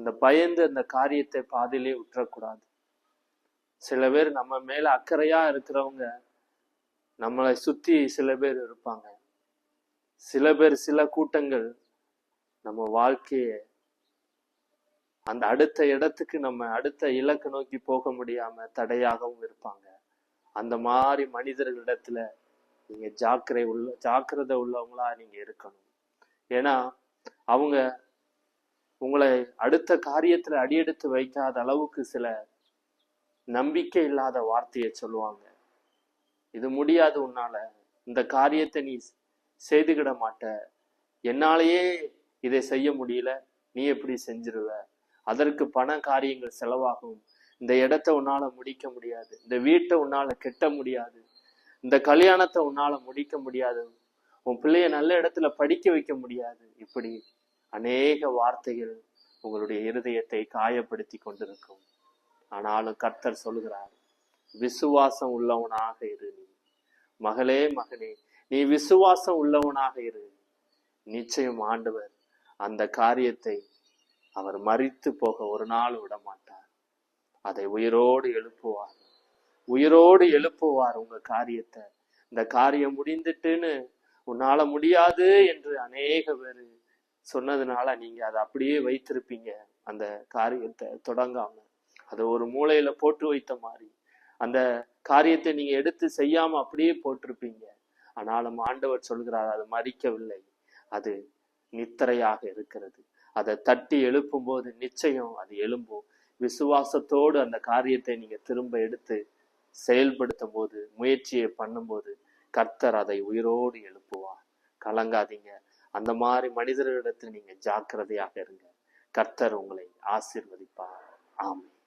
அந்த பயந்து அந்த காரியத்தை பாதிலே விட்டுறக்கூடாது சில பேர் நம்ம மேல அக்கறையா இருக்கிறவங்க நம்மளை சுத்தி சில பேர் இருப்பாங்க. சில பேர் சில கூட்டங்கள் நம்ம வாழ்க்கைய அந்த அடுத்த இடத்துக்கு நம்ம அடுத்த இலக்கு நோக்கி போக முடியாம தடையாகவும் இருப்பாங்க. அந்த மாதிரி மனிதர்களிடத்துல நீங்க ஜாக்கிரை உள்ள ஜாக்கிரதை உள்ளவங்களா நீங்க இருக்கணும். ஏன்னா அவங்க உங்களை அடுத்த காரியத்துல அடியெடுத்து வைக்காத அளவுக்கு சில நம்பிக்கை இல்லாத வார்த்தையை சொல்லுவாங்க. இது முடியாது உன்னால. இந்த காரியத்தை நீ செய்துகிட மாட்ட. என்னாலேயே இதை செய்ய முடியல. நீ எப்படி செஞ்சிருவ? அதற்கு பண காரியங்கள் செலவாகும். இந்த இடத்த உன்னால முடிக்க முடியாது. இந்த வீட்டை உன்னால கெட்ட முடியாது. இந்த கல்யாணத்தை உன்னால முடிக்க முடியாது. உன் பிள்ளைய நல்ல இடத்துல படிக்க வைக்க முடியாது. இப்படி அநேக வார்த்தைகள் உங்களுடைய இருதயத்தை காயப்படுத்தி கொண்டிருக்கும். ஆனாலும் கர்த்தர் சொல்கிறார் விசுவாசம் உள்ளவனாக இரு நீ. மகளே மகனே நீ விசுவாசம் உள்ளவனாக இரு. நிச்சயம் ஆண்டவர் அந்த காரியத்தை அவர் மறித்து போக ஒரு நாள் விட மாட்டார் அதை உயிரோடு எழுப்புவார். உயிரோடு எழுப்புவார் உங்க காரியத்தை. இந்த காரியம் முடிந்துட்டுன்னு உன்னால முடியாது என்று அநேக பேர் சொன்னதுனால நீங்க அதை அப்படியே வைத்திருப்பீங்க. அந்த காரியத்தை தொடங்காம. அதை ஒரு மூலையில போட்டு வைத்த மாதிரி. அந்த காரியத்தை நீங்க எடுத்து செய்யாம அப்படியே போட்டிருப்பீங்க. ஆனாலும் ஆண்டவர் சொல்கிறார் அது மறிக்கவில்லை. அது நித்திரையாக இருக்கிறது. அதை தட்டி எழுப்பும் போது நிச்சயம் அது எழும்பும். விசுவாசத்தோடு அந்த காரியத்தை நீங்க திரும்ப எடுத்து செயல்படுத்தும் போது முயற்சியை பண்ணும்போது கர்த்தர் அதை உயிரோடு எழுப்புவார். கலங்காதீங்க. அந்த மாதிரி மனிதர்களிடத்தில் நீங்க ஜாக்கிரதையாக இருங்க. கர்த்தர் உங்களை ஆசீர்வதிப்பார். ஆமாம்